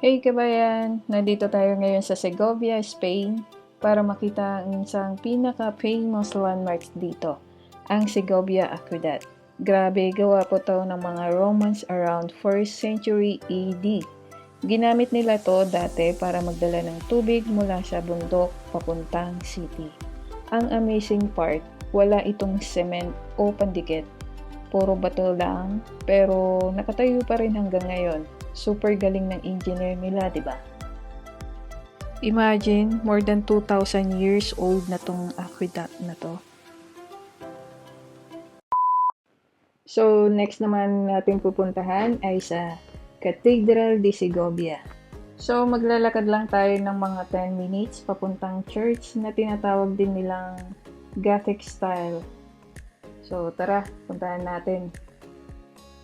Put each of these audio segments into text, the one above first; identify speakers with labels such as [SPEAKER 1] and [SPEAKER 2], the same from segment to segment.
[SPEAKER 1] Hey kabayan! Nandito tayo ngayon sa Segovia, Spain para makita ang isang pinaka-famous landmarks dito, ang Segovia Aqueduct. Grabe, gawa po to ng mga Romans around 1st century AD. Ginamit nila to dati para magdala ng tubig mula sa bundok papuntang city. Ang amazing part, wala itong cement o pandikit. Puro bato lang, pero nakatayo pa rin hanggang ngayon super galing ng engineer nila, di ba? Imagine, more than 2,000 years old na tong aqueduct na to. So, next naman natin pupuntahan ay sa Cathedral de Segovia. So, maglalakad lang tayo ng mga 10 minutes papuntang church na tinatawag din nilang Gothic style. So, tara, puntahan natin.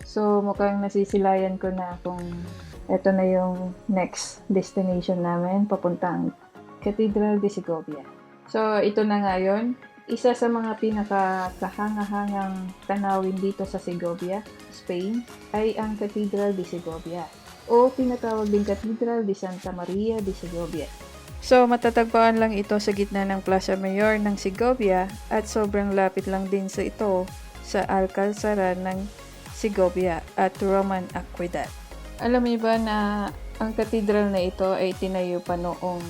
[SPEAKER 1] So, mukhang nasisilayan ko na kung ito na yung next destination namin, papuntang Cathedral de Segovia. So, ito na nga yun. Isa sa mga pinaka-kahanga-hangang tanawin dito sa Segovia, Spain, ay ang Cathedral de Segovia o tinatawag din Cathedral de Santa Maria de Segovia. So, matatagpuan lang ito sa gitna ng Plaza Mayor ng Segovia at sobrang lapit lang din sa ito sa Alcalzara ng Segovia at Roman Aqueduct. Alam mo ba na ang katedral na ito ay tinayo pa noong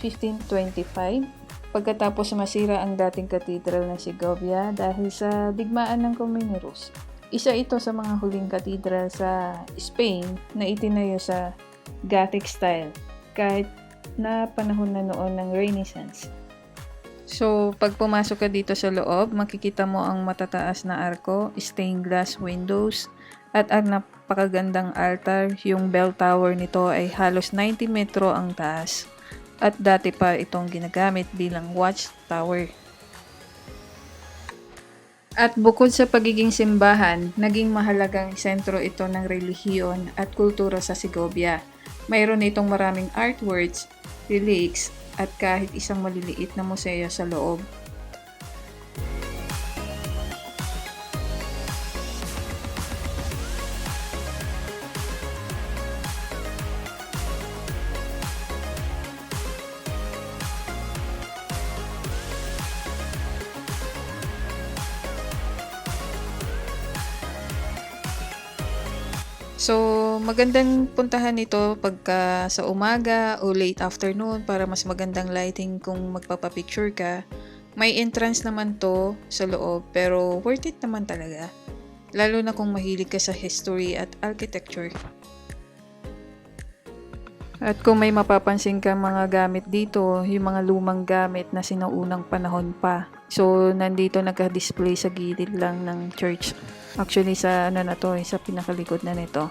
[SPEAKER 1] 1525 pagkatapos masira ang dating katedral ng Segovia dahil sa digmaan ng Comuniros. Isa ito sa mga huling katedral sa Spain na itinayo sa Gothic style kahit na panahon na noon ng Renaissance. So, pag pumasok ka dito sa loob, makikita mo ang matataas na arko, stained glass windows, at ang napakagandang altar. Yung bell tower nito ay halos 90 metro ang taas. At dati pa itong ginagamit bilang watchtower. At bukod sa pagiging simbahan, naging mahalagang sentro ito ng relihiyon at kultura sa Segovia. Mayroon itong maraming artworks, relics, at kahit isang maliliit na museo sa loob. So, magandang puntahan ito pagka sa umaga o late afternoon para mas magandang lighting kung magpapapicture ka. May entrance naman to sa loob pero worth it naman talaga. Lalo na kung mahilig ka sa history at architecture. At kung may mapapansin ka mga gamit dito, yung mga lumang gamit na sinaunang panahon pa. So, nandito naka-display sa gilid lang ng church. Actually, sa ano na to, eh, sa pinakalikod na nito.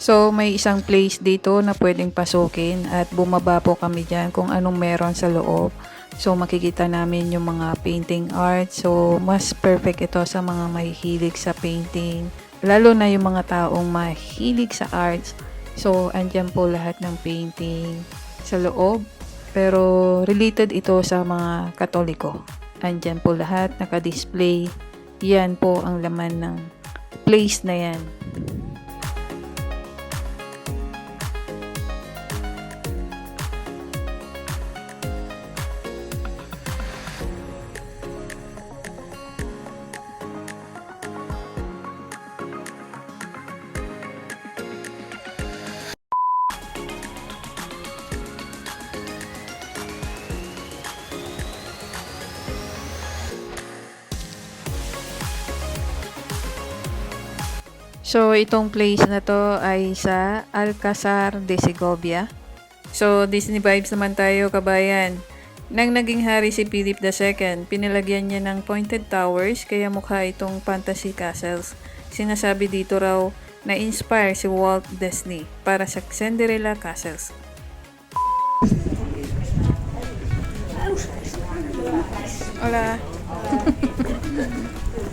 [SPEAKER 1] So, may isang place dito na pwedeng pasukin at bumaba po kami dyan kung anong meron sa loob. So, makikita namin yung mga painting art. So, mas perfect ito sa mga mahihilig sa painting. Lalo na yung mga taong mahilig sa arts. So, andyan po lahat ng painting sa loob. Pero, related ito sa mga katoliko. Andyan po lahat, naka-display. Yan po ang laman ng place na yan. So, itong place na to ay sa Alcazar de Segovia. So, Disney vibes naman tayo, kabayan. Nang naging hari si Philip II, pinalagyan niya ng pointed towers kaya mukha itong fantasy castles. Sinasabi dito raw na inspire si Walt Disney para sa Cinderella Castles. Hola.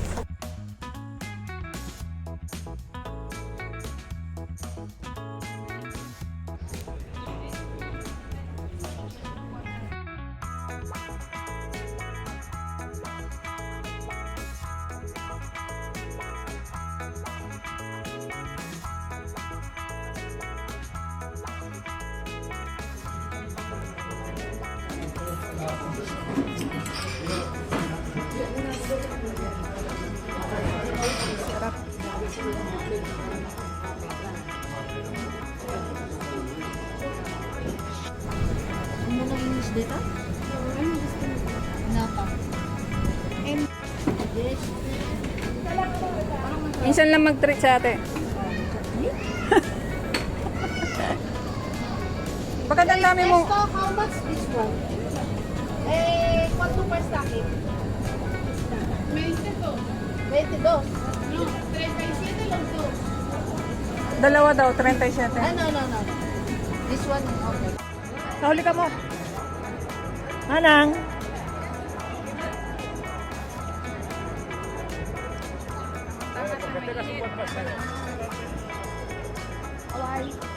[SPEAKER 2] Ano na English dito? Napa. Yes.
[SPEAKER 1] Minsan lang mag-treat sa ate. Bakit ang dami mo?
[SPEAKER 2] Esto, how much this one? Eh, ¿cuánto cuesta aquí? 22.
[SPEAKER 1] Dalawa daw, 37.
[SPEAKER 2] Ah, no, no, no. This one, okay.
[SPEAKER 1] Nahuli ka mo. Anang.
[SPEAKER 2] Alright.